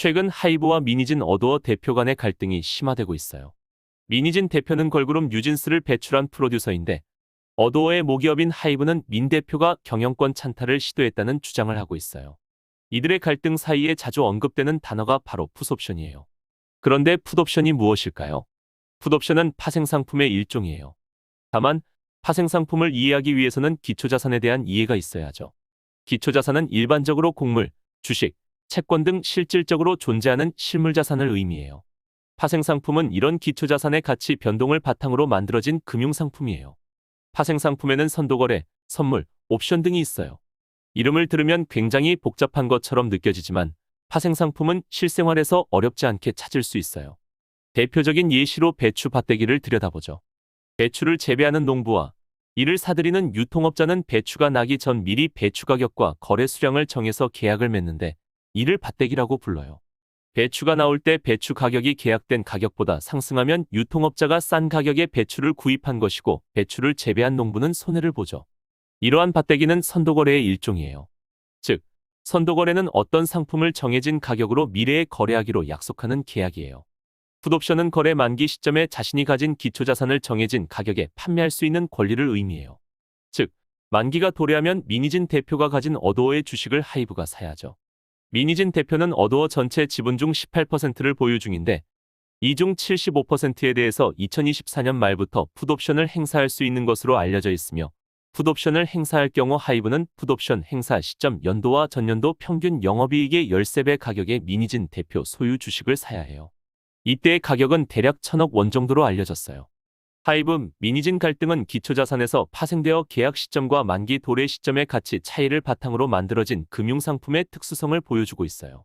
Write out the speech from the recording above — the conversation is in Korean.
최근 하이브와 미니진 어도어 대표 간의 갈등이 심화되고 있어요. 미니진 대표는 걸그룹 뉴진스를 배출한 프로듀서인데 어도어의 모기업인 하이브는 민 대표가 경영권 찬탈을 시도했다는 주장을 하고 있어요. 이들의 갈등 사이에 자주 언급되는 단어가 바로 풋옵션이에요. 그런데 풋옵션이 무엇일까요? 풋옵션은 파생상품의 일종이에요. 다만 파생상품을 이해하기 위해서는 기초자산에 대한 이해가 있어야죠. 기초자산은 일반적으로 곡물, 주식, 채권 등 실질적으로 존재하는 실물자산을 의미해요. 파생상품은 이런 기초자산의 가치 변동을 바탕으로 만들어진 금융상품이에요. 파생상품에는 선도거래, 선물, 옵션 등이 있어요. 이름을 들으면 굉장히 복잡한 것처럼 느껴지지만 파생상품은 실생활에서 어렵지 않게 찾을 수 있어요. 대표적인 예시로 배추 밭대기를 들여다보죠. 배추를 재배하는 농부와 이를 사들이는 유통업자는 배추가 나기 전 미리 배추 가격과 거래 수량을 정해서 계약을 맺는데 이를 밭대기라고 불러요. 배추가 나올 때 배추 가격이 계약된 가격보다 상승하면 유통업자가 싼 가격에 배추를 구입한 것이고 배추를 재배한 농부는 손해를 보죠. 이러한 밭대기는 선도거래의 일종이에요. 즉, 선도거래는 어떤 상품을 정해진 가격으로 미래에 거래하기로 약속하는 계약이에요. 풋옵션은 거래 만기 시점에 자신이 가진 기초자산을 정해진 가격에 판매할 수 있는 권리를 의미해요. 즉, 만기가 도래하면 미니진 대표가 가진 어도어의 주식을 하이브가 사야죠. 미니진 대표는 어도어 전체 지분 중 18%를 보유 중인데 이 중 75%에 대해서 2024년 말부터 풋옵션을 행사할 수 있는 것으로 알려져 있으며 풋옵션을 행사할 경우 하이브는 풋옵션 행사 시점 연도와 전년도 평균 영업이익의 13배 가격의 미니진 대표 소유 주식을 사야 해요. 이때의 가격은 대략 천억 원 정도로 알려졌어요. 하이브, 미니진 갈등은 기초자산에서 파생되어 계약 시점과 만기 도래 시점의 가치 차이를 바탕으로 만들어진 금융상품의 특수성을 보여주고 있어요.